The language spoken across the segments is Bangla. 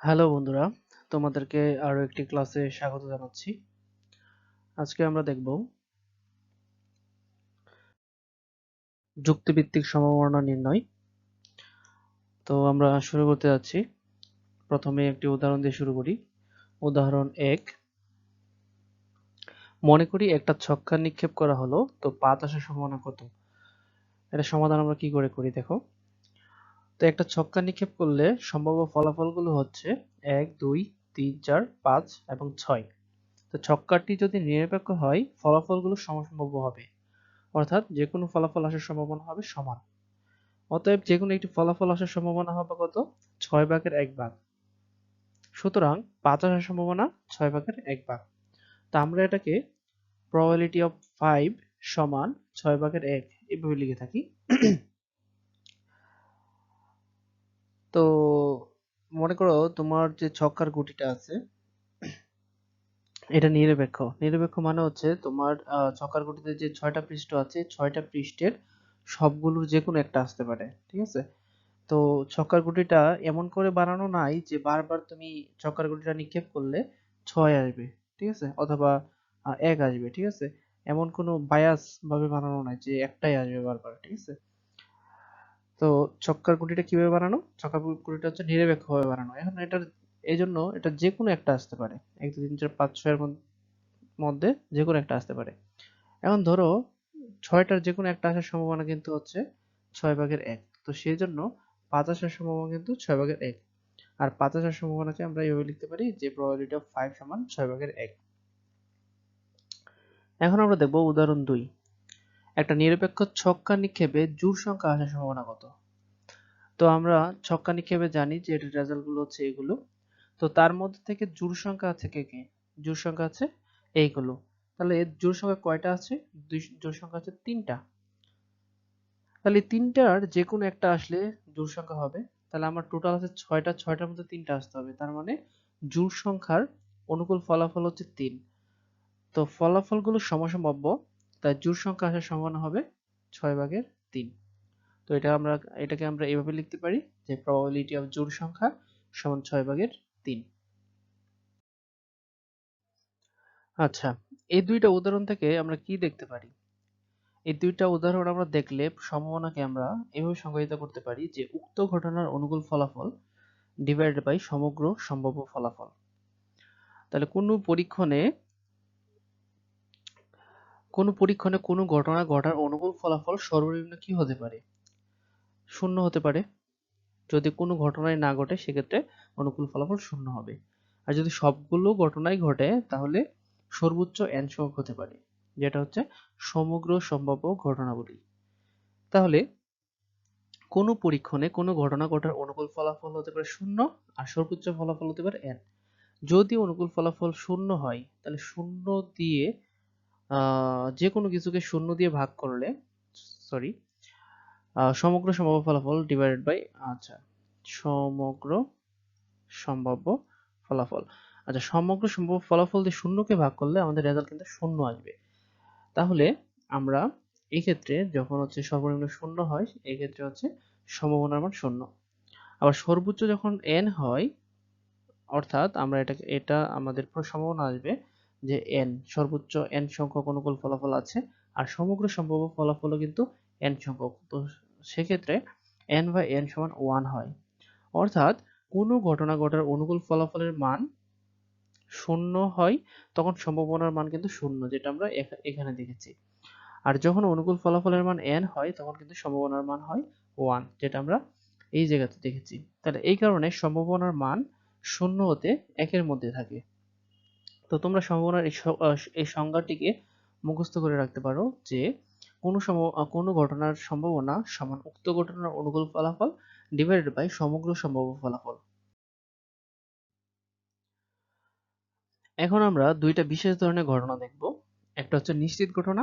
হ্যালো বন্ধুরা। তোমাদেরকে আরও একটি ক্লাসে স্বাগত জানাচ্ছি। আজকে আমরা দেখব যুক্তিভিত্তিক সম্ভাবনা নির্ণয়। তো আমরা শুরু করতে যাচ্ছি। প্রথমে একটি উদাহরণ দিয়ে শুরু করি। উদাহরণ এক, মনে করি একটা ছক্কা নিক্ষেপ করা হলো, তো পাঁচ আসার সম্ভাবনা কত? এটা সমাধান আমরা কি করে করি, দেখো। তো একটা ছক্কা নিক্ষেপ করলে সম্ভাব্য ফলাফলগুলো হচ্ছে এক, দুই, তিন, চার, পাঁচ এবং ছয়। তো ছক্কাটি যদি নিরপেক্ষ হয়, ফলাফলগুলো সমসম্ভাব্য হবে। অর্থাৎ যে কোনো ফলাফল আসার সম্ভাবনা হবে সমান। অতএব যে কোনো একটি ফলাফল আসার সম্ভাবনা হবে কত? ছয় ভাগের এক ভাগ। সুতরাং পাঁচ আসার সম্ভাবনা ছয় ভাগের এক ভাগ। তা আমরা এটাকে প্রবাবিলিটি অফ ফাইভ সমান ছয় ভাগের এক এভাবে লিখে থাকি। তো মনে করো তোমার যে ছক্কার গুটিটা আছে, এটা নিরপেক্ষ। নিরপেক্ষ মানে হচ্ছে তোমার ছক্কার গুটিতে যে ছয়টা পৃষ্ঠ আছে ছয়টা পৃষ্ঠের সবগুলোর যে কোনো একটা আসতে পারে, ঠিক আছে? তো ছক্কার গুটিটা এমন করে বানানো নাই যে বারবার তুমি ছক্কার গুটিটা নিক্ষেপ করলে ছয় আসবে, ঠিক আছে? অথবা এক আসবে, ঠিক আছে? এমন কোনো বায়াস ভাবে বানানো নাই যে একটাই আসবে বারবার, ঠিক আছে? তো ছক্কার গুটিটা কীভাবে বানানো? ছক্কার গুটিটা হচ্ছে নিরপেক্ষভাবে বানানো। এখন এটার এই জন্য এটা যে কোনো একটা আসতে পারে। এক, দুই, তিন, চার, পাঁচ, ছয়ের মধ্যে যে কোনো একটা আসতে পারে। এখন ধরো, ছয়টার যে কোনো একটা আসার সম্ভাবনা কিন্তু হচ্ছে ছয় ভাগের এক। তো সেই জন্য পাঁচ আসার সম্ভাবনা কিন্তু ছয় ভাগের এক। আর পাঁচ আসার সম্ভাবনাকে আমরা এইভাবে লিখতে পারি যে প্রবাবিলিটি অফ ফাইভ সমান ছয় ভাগের এক। এখন আমরা দেখব উদাহরণ দুই। একটা নিরপেক্ষ ছক্কা নিক্ষেপে জোড় সংখ্যা আসার সম্ভাবনা কত? তো আমরা ছক্কা নিক্ষেপে জানি যে এটার রেজাল্টগুলো হচ্ছে এগুলো। তো তার মধ্যে থেকে জোড় সংখ্যা আছে কে কে? জোড় সংখ্যা আছে এইগুলো। তাহলে এর জোড় সংখ্যা কয়টা আছে? জোড় সংখ্যা আছে তিনটা। তাহলে তিনটার যে কোনো একটা আসলে জোড় সংখ্যা হবে। তাহলে আমার টোটাল আছে ছয়টা, ছয়টার মধ্যে তিনটা আসতে হবে। তার মানে জোড় সংখ্যার অনুকূল ফলাফল হচ্ছে তিন। তো ফলাফলগুলো সমসম্ভাব্য। তাই জোড় সংখ্যা আসার সম্ভাবনা হবে ছয় ভাগের তিন। তো এটা আমরা, এটাকে আমরা এভাবে লিখতে পারি যে প্রবাবিলিটি অফ জোড় সংখ্যা সমান ছয় ভাগের তিন। আচ্ছা এই দুইটা উদাহরণ থেকে আমরা কি দেখতে পারি? এই দুইটা উদাহরণ আমরা দেখলে সম্ভাবনাকে আমরা এভাবে সংজ্ঞায়িত করতে পারি যে উক্ত ঘটনার অনুকূল ফলাফল ডিভাইডেড বাই সমগ্র সম্ভাব্য ফলাফল। তাহলে কোনো পরীক্ষণে কোনো পরীক্ষণে কোনো ঘটনা ঘটার অনুকূল ফলাফল সর্বনিম্ন কি হতে পারে? শূন্য হতে পারে। যদি কোনো ঘটনায় না ঘটে, সেক্ষেত্রে অনুকূল ফলাফল শূন্য হবে। আর যদি সবগুলো ঘটনাই ঘটে, তাহলে সর্বোচ্চ এন সংখ্যক হতে পারে, যেটা হচ্ছে সমগ্র সম্ভাব্য ঘটনাবলী। তাহলে কোনো পরীক্ষণে কোনো ঘটনা ঘটার অনুকূল ফলাফল হতে পারে শূন্য, আর সর্বোচ্চ ফলাফল হতে পারে এন যদি অনুকূল ফলাফল শূন্য হয়, তাহলে শূন্য দিয়ে যে কোনো কিছুকে শূন্য দিয়ে ভাগ করলে সরি সমগ্র সম্ভাব্য ফলাফল ডিভাইডেড বাই আচ্ছা সমগ্র সম্ভাব্য ফলাফল। আচ্ছা সমগ্র সম্ভাব্য ফলাফল দিয়ে শূন্যকে ভাগ করলে আমাদের রেজাল্ট কিন্তু শূন্য আসবে। তাহলে আমরা এই ক্ষেত্রে যখন হচ্ছে সর্বনিম্ন শূন্য হয় এই ক্ষেত্রে হচ্ছে সম্ভাবনার মান শূন্য। আবার সর্বোচ্চ যখন এন হয়, অর্থাৎ আমরা এটাকে, এটা আমাদের সম্ভাবনা আসবে যে এন সর্বোচ্চ এন সংখ্যক অনুকূল ফলাফল আছে, আর সমগ্র সম্ভাব্য ফলাফলও কিন্তু এন সংখ্যক। তো সেক্ষেত্রে এন বাই এন সমান ওয়ান হয়। অর্থাৎ কোনো ঘটনা ঘটার অনুকূল ফলাফলের মান শূন্য হয়, তখন সম্ভাবনার মান কিন্তু শূন্য, যেটা আমরা এখানে দেখেছি। আর যখন অনুকূল ফলাফলের মান এন হয়, তখন কিন্তু সম্ভাবনার মান হয় ওয়ান যেটা আমরা এই জায়গাতে দেখেছি। তাহলে এই কারণে সম্ভাবনার মান শূন্য হতে একের মধ্যে থাকে। তো তোমরা সম্ভাবনার এই সংজ্ঞাটিকে মুখস্থ করে রাখতে পারো যে কোনো কোনো ঘটনার সম্ভাবনা সমান উক্ত ঘটনার অনুকূল ফলাফল ডিভাইডেড বাই সমগ্র সম্ভাব্য ফলাফল। এখন আমরা দুইটা বিশেষ ধরনের ঘটনা দেখব। একটা হচ্ছে নিশ্চিত ঘটনা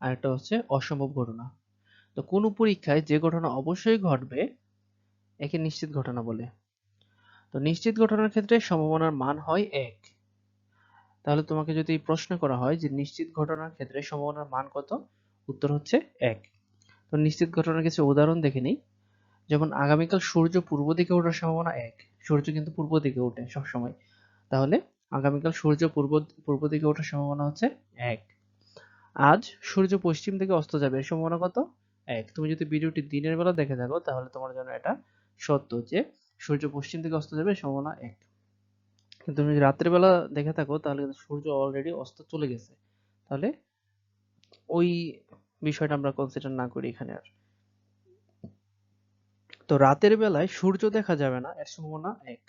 আর একটা হচ্ছে অসম্ভব ঘটনা। তো কোনো পরীক্ষায় যে ঘটনা অবশ্যই ঘটবে, একে নিশ্চিত ঘটনা বলে। তো নিশ্চিত ঘটনার ক্ষেত্রে সম্ভাবনার মান হয় এক। তাহলে তোমাকে যদি প্রশ্ন করা হয় যে নিশ্চিত ঘটনার ক্ষেত্রে সম্ভাবনার মান কত? উত্তর হচ্ছে এক। তো নিশ্চিত ঘটনার কিছু উদাহরণ দেখে নিই। যেমন আগামীকাল সূর্য পূর্ব দিকে ওঠার সম্ভাবনা এক। সূর্য কিন্তু পূর্ব দিকে ওঠে সবসময়। তাহলে আগামীকাল সূর্য পূর্ব পূর্ব দিকে ওঠার সম্ভাবনা হচ্ছে এক। আজ সূর্য পশ্চিম দিকে অস্ত যাবে, এর সম্ভাবনা কত? এক। তুমি যদি ভিডিওটি দিনের বেলা দেখে থাকো, তাহলে তোমার জন্য এটা সত্য যে সূর্য পশ্চিম দিকে অস্ত যাবে সম্ভাবনা এক। তুমি যদি রাত্রের বেলা দেখে থাকো, তাহলে সূর্য অলরেডি অস্ত চলে গেছে। তাহলে ওই বিষয়টা আমরা কনসিডার না করি এখানে আর। তো রাতের বেলায় সূর্য দেখা যাবে না, এর সম্ভাবনা এক।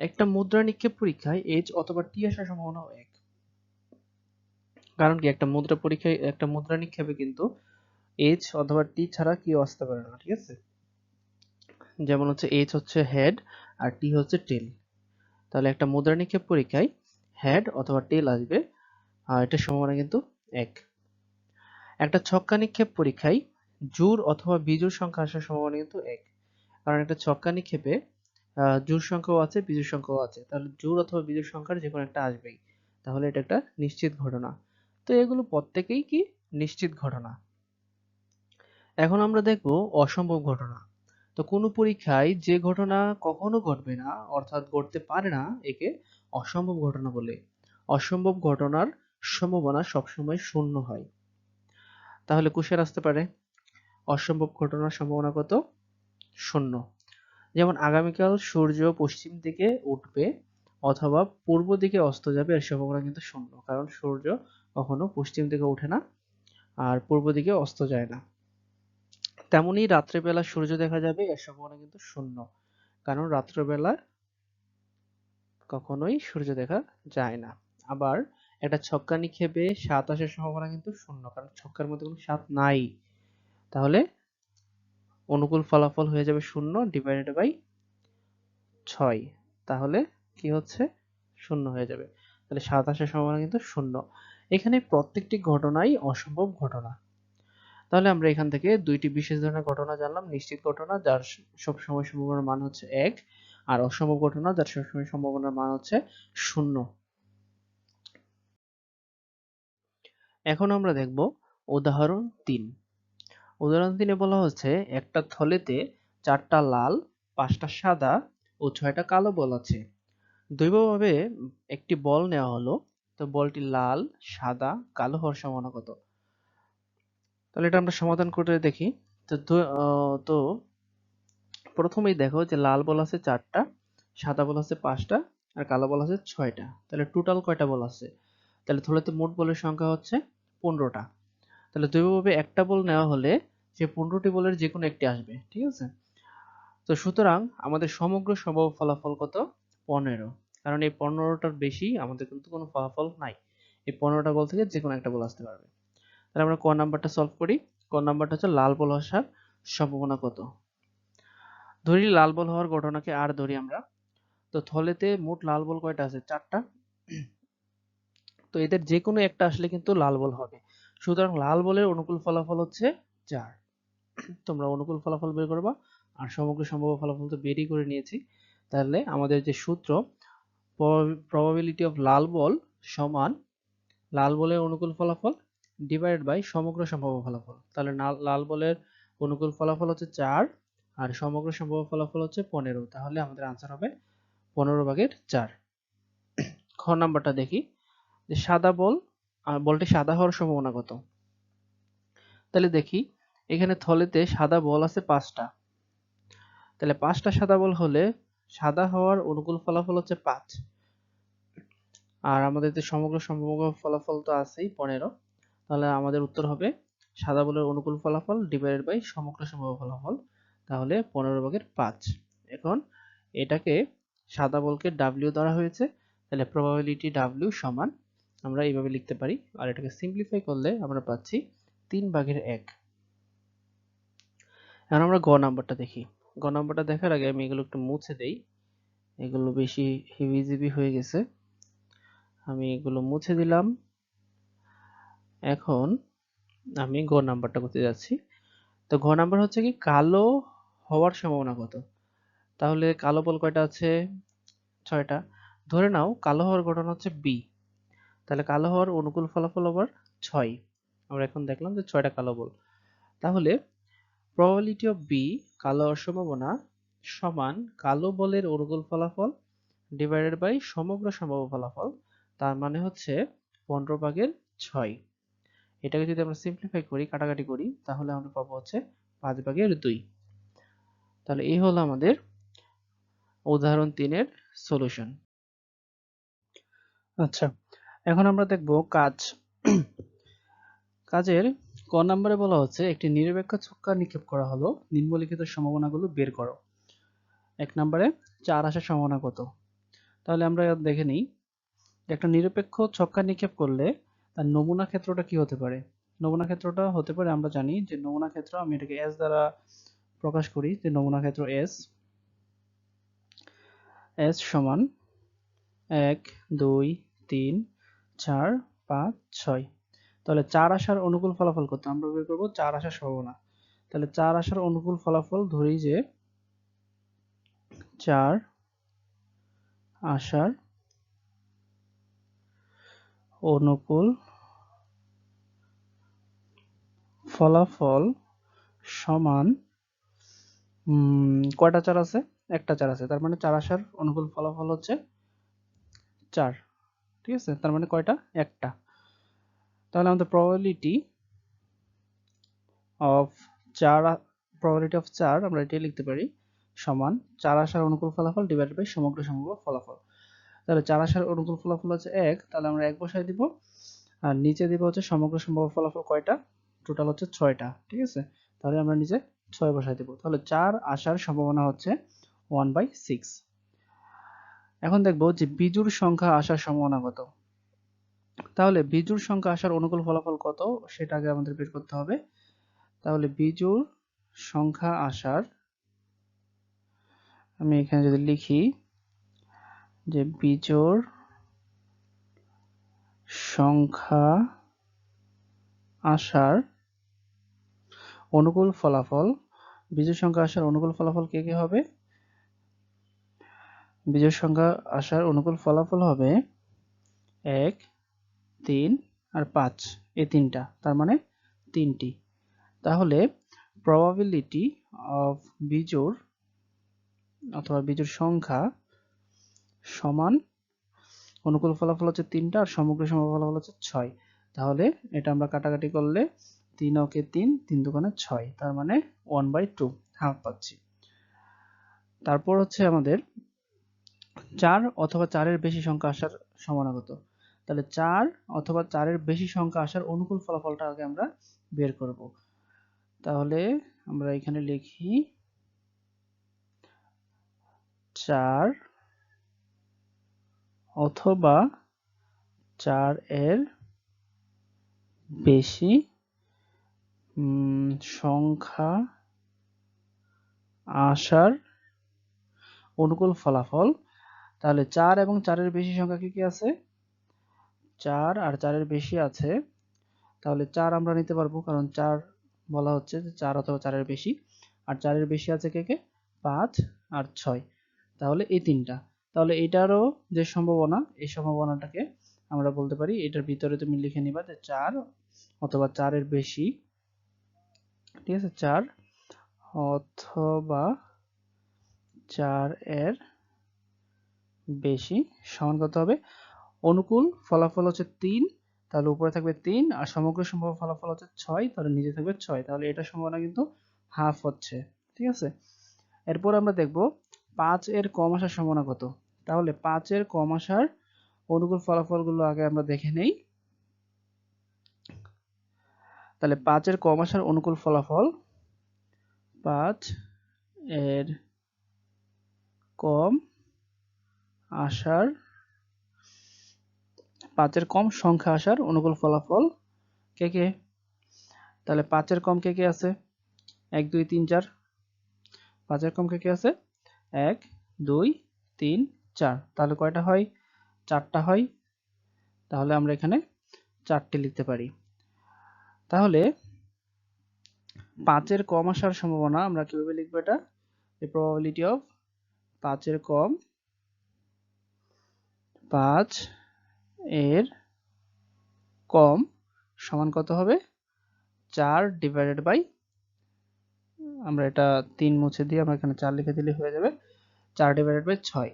একটা মুদ্রা নিক্ষেপ পরীক্ষায় এইচ অথবা টি আসার সম্ভাবনা এক। কারণ কি, একটা মুদ্রা পরীক্ষায়, একটা মুদ্রা নিক্ষেপে কিন্তু এইচ অথবা টি ছাড়া কি আসতে পারে না, ঠিক আছে? যেমন হচ্ছে এইচ হচ্ছে হেড আর টি হচ্ছে টেল তাহলে একটা মুদ্রা নিক্ষেপ পরীক্ষায় হেড অথবা টেল আসবে, আর এটার সম্ভাবনা কিন্তু এক। একটা ছক্কা নিক্ষেপ পরীক্ষায় জোর অথবা বিজোড় সংখ্যা আসার সম্ভাবনা কিন্তু এক। কারণ একটা ছক্কা নিক্ষেপে জোড় সংখ্যাও আছে, বিজোড় সংখ্যাও আছে। তাহলে জোড় অথবা বিজোড় সংখ্যার যে কোনো একটা আসবেই। তাহলে এটা একটা নিশ্চিত ঘটনা। তো এগুলো প্রত্যেকেই কি নিশ্চিত ঘটনা? এখন আমরা দেখব অসম্ভব ঘটনা। তো কোনো পরীক্ষায় যে ঘটনা কখনো ঘটবে না, অর্থাৎ ঘটতে পারে না, একে অসম্ভব ঘটনা বলে। অসম্ভব ঘটনার সম্ভাবনা সবসময় শূন্য হয়। তাহলে কুশের আসতে পারে। অসম্ভব ঘটনার সম্ভাবনা কত? শূন্য। যেমন আগামীকাল সূর্য পশ্চিম দিকে উঠবে অথবা পূর্ব দিকে অস্ত যাবে, এর সম্ভাবনা কিন্তু শূন্য। কারণ সূর্য কখনো পশ্চিম দিকে ওঠে না আর পূর্ব দিকে অস্ত যায় না। তেমনি রাত্রেবেলা সূর্য দেখা যাবে, এর সম্ভাবনা কিন্তু শূন্য। কারণ রাত্রেবেলা কখনোই সূর্য দেখা যায় না। আবার একটা ছক্কা নিক্ষেপে সাত আসার সম্ভাবনা কিন্তু শূন্য, কারণ ছক্কার মধ্যে কোনো সাত নাই। তাহলে অনুকূল ফলাফল হয়ে যাবে শূন্য ডিভাইডেড বাই ছয়। তাহলে কি হচ্ছে? শূন্য হয়ে যাবে। তাহলে সাত আসার সম্ভাবনা কিন্তু শূন্য। এখানে প্রত্যেকটি ঘটনাই অসম্ভব ঘটনা। তাহলে আমরা এখান থেকে দুইটি বিশেষ ধরনের ঘটনা জানলাম, নিশ্চিত ঘটনা, যার সবসময় সম্ভাবনার মান হচ্ছে এক, আর অসম্ভব ঘটনা, যার সবসময় সম্ভাবনার মান হচ্ছে শূন্য। এখন আমরা দেখব উদাহরণ তিন। উদাহরণ তিনে বলা হচ্ছে, একটা থলেতে চারটা লাল, পাঁচটা সাদা ও ছয়টা কালো বল আছে। দৈবভাবে একটি বল নেওয়া হলো, তো বলটি লাল, সাদা, কালো হওয়ার সম্ভাবনা কত? তাহলে এটা আমরা সমাধান করে দেখি। তো তো প্রথমেই দেখো যে লাল বল আছে চারটা, সাদা বল আছে পাঁচটা, আর কালো বল আছে ছয়টা। তাহলে টোটাল কয়টা বল আছে? তাহলে থলেতে মোট বলের সংখ্যা হচ্ছে পনেরোটা। তাহলে দৈবভাবে একটা বল নেওয়া হলে সে পনেরোটি বলের যে কোনো একটি আসবে, ঠিক আছে? তো সুতরাং আমাদের সমগ্র সম্ভব ফলাফল কত? পনেরো। কারণ এই পনেরোটার বেশি আমাদের কিন্তু কোনো ফলাফল নাই। এই পনেরোটা বল থেকে যে কোনো একটা বল আসতে পারবে। তাহলে আমরা ক নাম্বারটা সলভ করি। ক নাম্বারটা হচ্ছে লাল বল আসার সম্ভাবনা কত? ধরি লাল বল হওয়ার ঘটনাকে আর ধরি আমরা। তো থলেতে মোট লাল বল কয়টা আছে? চারটা। তো এদের যে কোনো একটা আসলে কিন্তু লাল বল হবে। সুতরাং লাল বলের অনুকূল ফলাফল হচ্ছে চার। তোমরা অনুকূল ফলাফল বের করবা। আর সমগ্র সম্ভাব্য ফলাফল তো বেরই করে নিয়েছি। তাহলে আমাদের যে সূত্র প্রবাবিলিটি অফ লাল বল সমান লাল বলের অনুকূল ফলাফল ডিভাইড বাই সমগ্র সম্ভাব্য ফলাফল। তাহলে লাল বলের অনুকূল ফলাফল হচ্ছে চার, আর সমগ্র সম্ভাব্য ফলাফল হচ্ছে পনেরো। তাহলে আমাদের আনসার হবে পনেরো ভাগের চার। খ নাম্বারটা দেখি। যে সাদা বল বলটি সাদা হওয়ার সম্ভাবনা কত? তাহলে দেখি, এখানে থলেতে সাদা বল আছে পাঁচটা। তাহলে পাঁচটা সাদা বল হলে সাদা হওয়ার অনুকূল ফলাফল হচ্ছে পাঁচ। আর আমাদের সমগ্র সম্ভাব্য ফলাফল তো আছেই পনেরো। তাহলে আমাদের উত্তর হবে সাদা বলের অনুকূল ফলাফল ডিভাইডেড বাই সমগ্র সম্ভাব্য ফলাফল, তাহলে পনেরো ভাগের পাঁচ। এখন এটাকে সাদা বলকে ডাব্লিউ ধরা হয়েছে, তাহলে প্রবাবিলিটি ডাব্লিউ সমান, আমরা এইভাবে লিখতে পারি, আর এটাকে সিম্পলিফাই করলে আমরা পাচ্ছি তিন ভাগের এক। এখন আমরা গ নাম্বারটা দেখি। গ নাম্বারটা দেখার আগে আমি এগুলো একটু মুছে দেই। এগুলো বেশি হিবিজিবি হয়ে গেছে। আমি এগুলো মুছে দিলাম। এখন আমি গ নাম্বারটা করতে যাচ্ছি। তো ঘ নাম্বার হচ্ছে কি, কালো হওয়ার সম্ভাবনা কত? তাহলে কালো বল কয়টা আছে? ছয়টা। ধরে নাও, কালো হওয়ার ঘটনা হচ্ছে বি তাহলে কালো হওয়ার অনুকূল ফলাফল আবার ছয়। আমরা এখন দেখলাম যে ছয়টা কালো বল। তাহলে প্রবাবিলিটি অফ বি কালো হওয়ার সম্ভাবনা সমান কালো বলের অনুকূল ফলাফল ডিভাইডেড বাই সমগ্র সম্ভাব্য ফলাফল। তার মানে হচ্ছে পনেরো ভাগের ছয়। এটাকে যদি আমরা সিম্পলিফাই করি, কাটাকাটি করি, তাহলে আমরা পাবো হচ্ছে পাঁচ ভাগের দুই। তাহলে এই হলো আমাদের উদাহরণ তিনের সলিউশন আচ্ছা এখন আমরা দেখব কাজ। কাজের ক নম্বরে বলা হচ্ছে, একটি নিরপেক্ষ ছক্কা নিক্ষেপ করা হলো, নিম্নলিখিত সম্ভাবনাগুলো বের করো। এক নম্বরে, চার আসার সম্ভাবনা কত? তাহলে আমরা দেখে নিই, একটা নিরপেক্ষ ছক্কা নিক্ষেপ করলে তার নমুনা ক্ষেত্রটা কি হতে পারে? নমুনা ক্ষেত্রটা হতে পারে, আমরা জানি যে নমুনা ক্ষেত্র, আমি এটাকে এস দ্বারা প্রকাশ করি, যে নমুনা ক্ষেত্র এস এস সমান এক, দুই, তিন, চার, পাঁচ, ছয়। তাহলে চার আসার অনুকূল ফলাফল কত? আমরা বের করব চার আসার সম্ভাবনা। তাহলে চার আসার অনুকূল ফলাফল ধরি যে চার আসার অনুকূল ফলাফল সমান কয়টা চার আছে? একটা চার আছে। তার মানে চার আসার অনুকূল ফলাফল হচ্ছে চার। ঠিক আছে? তার মানে কয়টা? একটা। তাহলে আমাদের প্রবাবিলিটি অফ চার প্রবাবিলিটি অফ চার আমরা এটাই লিখতে পারি, সমান চার আসার অনুকূল ফলাফল ডিভাইড বাই সমগ্র সম্ভাব্য ফলাফল। তাহলে চার আসার অনুকূল ফলাফল হচ্ছে এক, তাহলে আমরা এক বসাই দিব। আর নিচে দিব হচ্ছে সমগ্র সম্ভাব্য ফলাফল কয়টা? টোটাল হচ্ছে ছয়টা, ঠিক আছে? তাহলে আমরা নিচে ছয় বসাই দেব। তাহলে চার আসার সম্ভাবনা হচ্ছে ওয়ান বাই সিক্স এখন দেখব যে বিজুর সংখ্যা আসার সম্ভাবনা কত। তাহলে বিজুর সংখ্যা আসার অনুকূল ফলাফল কত? সেটা আগে আমাদের বের করতে হবে। তাহলে বিজুর সংখ্যা আসার, আমি এখানে যদি লিখি যে বিজোড় সংখ্যা আসার অনুকূল ফলাফল, বিজোড় সংখ্যা আসার অনুকূল ফলাফল কে কে হবে? বিজোড় সংখ্যা আসার অনুকূল ফলাফল হবে এক, তিন আর পাঁচ এই তিনটা, তার মানে তিনটি। তাহলে প্রবাবিলিটি অফ বিজোড় অথবা বিজোড় সংখ্যা সমান অনুকূল ফলাফল হচ্ছে তিনটা আর সমগ্র সমগ্র ফলাফল হচ্ছে ছয়। তাহলে এটা আমরা কাটাকাটি করলে তিন ওকে তিন তিন দোকানে ছয়, তার মানে ওয়ান বাই টু হাফ পাচ্ছি। তারপর হচ্ছে আমাদের চার অথবা চারের বেশি সংখ্যা আসার সমানাগত। তাহলে চার অথবা চারের বেশি সংখ্যা আসার অনুকূল ফলাফলটা আগে আমরা বের করব। তাহলে আমরা এখানে লিখি চার অথবা চার এর বেশি সংখ্যা আসার অনুকূল ফলাফল। তাহলে চার এবং চারের বেশি সংখ্যা কি কি আছে? চার আর চারের বেশি আছে। তাহলে চার আমরা নিতে পারব, কারণ চার বলা হচ্ছে যে চার অথবা চারের বেশি। আর চারের বেশি আছে কে কে? পাঁচ আর ছয়। তাহলে এই তিনটা। তাহলে এটারও যে সম্ভাবনা, এই সম্ভাবনাটাকে আমরা বলতে পারি, এটার ভিতরে তুমি লিখে নিবা যে চার অথবা চারের বেশি, ঠিক আছে? চার অথবা চার এর বেশি সমান কত হবে? অনুকূল ফলাফল হচ্ছে তিন, তাহলে উপরে থাকবে তিন, আর সমগ্র সম্ভাব্য ফলাফল হচ্ছে ছয়, তাহলে নিচে থাকবে ছয়, তাহলে এটা সম্ভাবনা কিন্তু হাফ হচ্ছে, ঠিক আছে? এরপর আমরা দেখব পাঁচ এর কম আসার সম্ভাবনা কত। তাহলে পাঁচের কম আসার অনুকূল ফলাফলগুলো আগে আমরা দেখে নেই। তাহলে পাঁচের কম আসার অনুকূল ফলাফল পাঁচ এর কম আসার পাঁচের কম সংখ্যা আসার অনুকূল ফলাফল কে কে? তাহলে পাঁচের কম কে কে আছে? এক, দুই, তিন, চার। পাঁচের কম কে কে আছে? এক, দুই, তিন চার। তাহলে কয়টা হয়? চারটা হয়। তাহলে আমরা এখানে চারটে লিখতে পারি। তাহলে পাঁচের কম আসার সম্ভাবনা, আমরা কীভাবে লিখব এটা? The probability of পাঁচের কম পাঁচ এর কম সমান কত হবে? চার ডিভাইডেড বাই আমরা এটা তিন মুছে দিয়ে আমরা এখানে চার লিখে দিলে হয়ে যাবে। চার ডিভাইডেড বাই ছয়।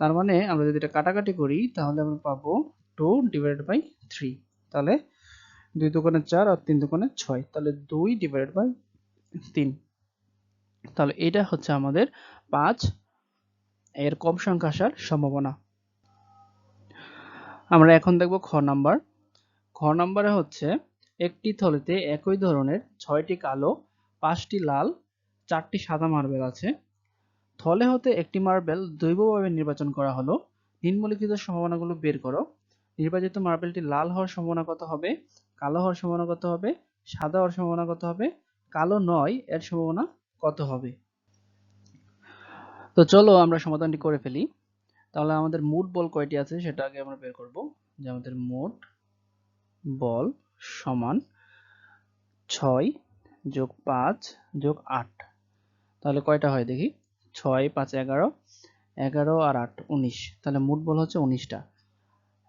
তার মানে আমরা যদি এটা কাটাকাটি করি, তাহলে আমরা পাবো টু ডিভাইডেড বাই থ্রি তাহলে দুই দোকানে চার আর তিন দোকানে ছয়। তাহলে দুই ডিভাইডেড বাই তিন। তাহলে এটা হচ্ছে আমাদের পাঁচ। এর কম সংখ্যা আসার সম্ভাবনা। আমরা এখন দেখব খ নাম্বার। খ নাম্বারে হচ্ছে একটি থলেতে একই ধরনের ছয়টি কালো, পাঁচটি লাল, চারটি সাদা মার্বেল আছে। থলে হতে একটি মার্বেল দৈবভাবে নির্বাচন করা হলো। নিম্নলিখিত সম্ভাবনাগুলো বের করো। নির্বাচিত মার্বেলটি লাল হওয়ার সম্ভাবনা কত হবে? কালো হওয়ার সম্ভাবনা কত হবে? সাদা হওয়ার সম্ভাবনা কত হবে? কালো নয়, এর সম্ভাবনা কত হবে? তো চলো আমরা সমাধানটি করে ফেলি। তাহলে আমাদের মোট বল কয়টি আছে সেটা আগে আমরা বের করব। যে আমাদের মোট বল সমান ছয় যোগ পাঁচ যোগ আট। তাহলে কয়টা হয় দেখি? ছয়, পাঁচ, এগারো এগারো আর আট, উনিশ। তাহলে মোট বল হচ্ছে উনিশটা।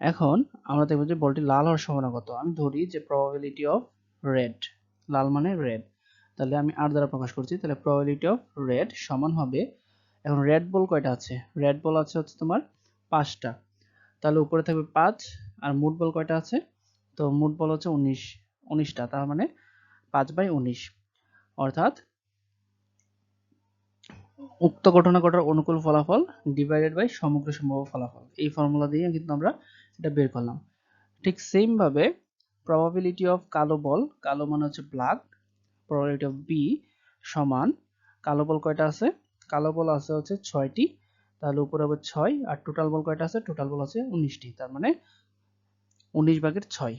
এখন আমরা দেখব যে বলটি লাল হওয়ার সম্ভাবনা কত। আমি ধরি যে প্রবাবিলিটি অফ রেড লাল মানে রেড তাহলে আমি আট দ্বারা প্রকাশ করছি, তাহলে প্রবাবিলিটি অফ রেড সমান হবে, এখন রেড বল কয়টা আছে? রেড বল আছে হচ্ছে তোমার পাঁচটা। তাহলে উপরে থাকবে পাঁচ, আর মুট বল কয়টা আছে? তো মুট বল হচ্ছে উনিশ, উনিশটা, তার মানে পাঁচ বাই উনিশ। অর্থাৎ উক্ত ঘটনা ঘটার অনুকূল ফলাফল ডিভাইডেড বাই সমগ্র সম্ভাব্য ফলাফল। এই ফর্মুলা দিয়ে কিন্তু আমরা এটা বের করলাম। ঠিক সেম ভাবে প্রবাবিলিটি অফ কালো বল, কালো মানে হচ্ছে ব্ল্যাক প্রবাবিলিটি অফ বি সমান, কালো বল কয়টা আছে? কালো বল আছে হচ্ছে ছয়টি, তাহলে উপরে হবে ছয়, আর টোটাল বল কয়টা আছে? টোটাল বল আছে উনিশটি, তার মানে উনিশ ভাগের ছয়।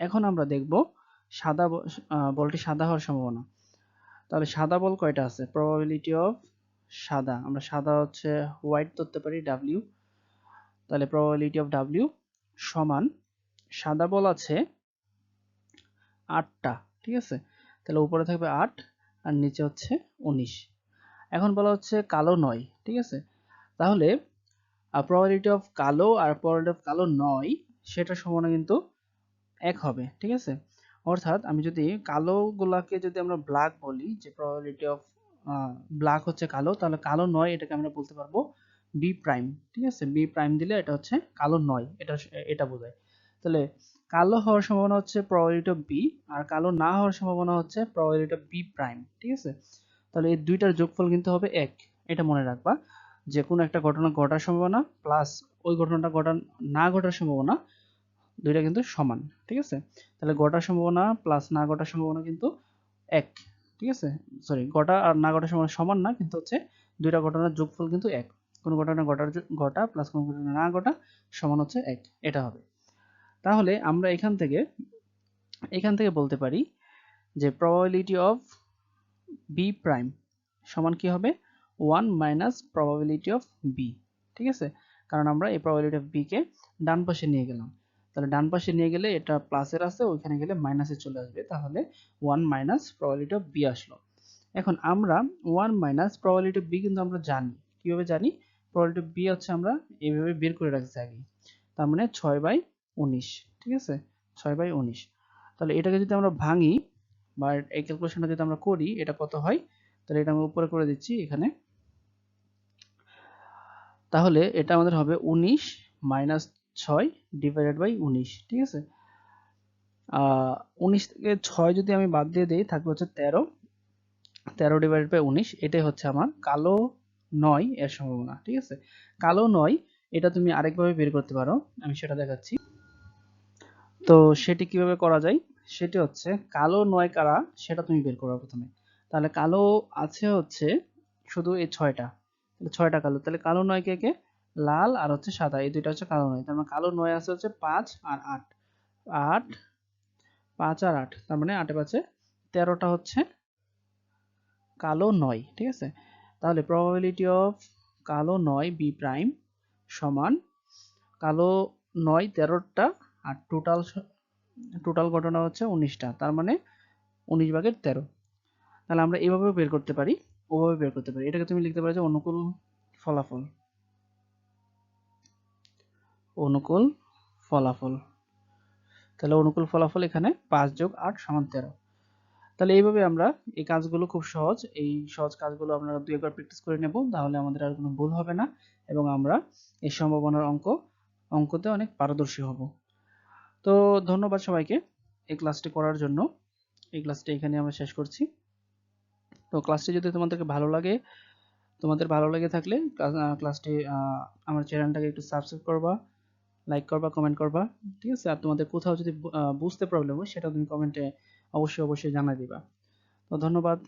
এখন আমরা দেখব সাদা বলটি সাদা হওয়ার সম্ভাবনা। তাহলে সাদা বল কয়টা আছে? প্রবাবিলিটি অফ সাদা। আমরা সাদা হচ্ছে হোয়াইট ধরতে পারি ডাব্লিউ তাহলে প্রবাবিলিটি অফ ডাব্লিউ সমান সাদা বল আছে আটটা, ঠিক আছে? তাহলে উপরে থাকবে আট আর নিচে হচ্ছে উনিশ। এখন বলা হচ্ছে কালো নয়, ঠিক আছে? তাহলে প্রবাবিলিটি অফ কালো আর প্রবাবিলিটি অফ কালো নয়, সেটা সমানে কিন্তু এক হবে, ঠিক আছে? অর্থাৎ আমি যদি কালো গুলাকে যদি আমরা ব্ল্যাক বলি, যে প্রবাবিলিটি অফ ব্ল্যাক হচ্ছে কালো, তাহলে কালো নয় এটাকে আমরা বলতে পারব বি প্রাইম ঠিক আছে? বি প্রাইম দিলে এটা হচ্ছে কালো নয়, এটা এটা বোঝায়। তাহলে কালো হওয়ার সম্ভাবনা হচ্ছে প্রবাবিলিটি অফ বি আর কালো না হওয়ার সম্ভাবনা হচ্ছে প্রবাবিলিটি অফ বি প্রাইম ঠিক আছে? তাহলে এই দুইটার যোগফল কিন্তু হবে এক, এটা মনে রাখবা। যে কোনো একটা ঘটনা ঘটার সম্ভাবনা প্লাস ওই ঘটনাটা ঘটা না ঘটার সম্ভাবনা দুইটা কিন্তু সমান, ঠিক আছে? তাহলে ঘটার সম্ভাবনা প্লাস না ঘটার সম্ভাবনা কিন্তু এক, ঠিক আছে? সরি ঘটা আর না ঘটার সম্ভাবনা সমান না, কিন্তু হচ্ছে দুইটা ঘটনার যোগফল কিন্তু এক। কোন ঘটনা ঘটার ঘটা প্লাস কোন ঘটনা না ঘটা সমান হচ্ছে এক, এটা হবে। তাহলে আমরা এখান থেকে এখান থেকে বলতে পারি যে প্রবাবিলিটি অফ বি প্রাইম সমান কি হবে? One minus probability of B ঠিক আছে? কারণ আমরা এই প্রবাবিলিটি অফ বি কে ডান পাশে নিয়ে গেলাম। তাহলে ডান পাশে নিয়ে গেলে এটা প্লাসের আছে, ওইখানে গেলে মাইনাসে চলে আসবে। তাহলে one minus probability of B আসলো। এখন আমরা one minus probability of B কিন্তু আমরা জানি। কীভাবে জানি? প্রবাবিলিটি অফ বি হচ্ছে আমরা এইভাবে বের করে রাখছি আগে। তার মানে ছয় বাই উনিশ, ঠিক আছে? ছয় বাই উনিশ। তাহলে এটাকে যদি আমরা ভাঙি বা এই ক্যালকুলেশনটা যদি আমরা করি, এটা কত হয়? তাহলে এটা আমি উপরে করে দিচ্ছি এখানে। তাহলে এটা আমাদের হবে উনিশ মাইনাস ছয় ডিভাইডেড বাই উনিশ, ঠিক আছে? উনিশ থেকে ছয় যদি আমি বাদ দিয়ে দিই, থাকবে হচ্ছে তেরো। তেরো ডিভাইডেড বাই উনিশ, এটাই হচ্ছে আমার কালো নয় এর সম্ভাবনা, ঠিক আছে? কালো নয়, এটা তুমি আরেকভাবে বের করতে পারো, আমি সেটা দেখাচ্ছি। তো সেটি কীভাবে করা যায়? সেটি হচ্ছে কালো নয় কারা, সেটা তুমি বের করো প্রথমে। তাহলে কালো আছে হচ্ছে শুধু এই ছয়টা। ছয়টা কালো, তাহলে কালো নয় কে কে? লাল আর হচ্ছে সাদা, এই দুইটা হচ্ছে কালো নয়। তার মানে কালো নয় আছে হচ্ছে পাঁচ আর আট। আট, পাঁচ আর আট, তার মানে আটে পাঁচে তেরোটা হচ্ছে কালো নয়, ঠিক আছে? তাহলে প্রবাবিলিটি অফ কালো নয় বি প্রাইম সমান কালো নয় তেরোটা আর টোটাল টোটাল ঘটনা হচ্ছে উনিশটা, তার মানে উনিশ ভাগের তেরো। তাহলে আমরা এভাবেও বের করতে পারি ওভাবে বের করতে পারি। এটাকে তুমি লিখতে পারো যে অনুকূল ফলাফল। অনুকূল ফলাফল। তাহলে অনুকূল ফলাফল এখানে পাঁচ যোগ আট সমান তেরো। তাহলে এইভাবে আমরা এই কাজগুলো খুব সহজ, এই সহজ কাজগুলো আমরা দুই একবার প্র্যাকটিস করে নেব, তাহলে আমাদের আর কোনো ভুল হবে না এবং আমরা এই সম্ভাবনার অঙ্ক, অঙ্কতে অনেক পারদর্শী হব। তো ধন্যবাদ সবাইকে এই ক্লাসটি করার জন্য। এই ক্লাসটি এখানে আমরা শেষ করছি। তো ক্লাসটি যদি তোমাদেরকে ভালো লাগে, তোমাদের ভালো লেগে থাকলে ক্লাসটি আমার চ্যানেলটাকে একটু সাবস্ক্রাইব করবা। লাইক করবা কমেন্ট করবা, ঠিক আছে? আর তোমাদের কোথাও যদি বুঝতে প্রবলেম হয় সেটা তুমি কমেন্টে অবশ্যই অবশ্যই জানাই দিবা। তো ধন্যবাদ।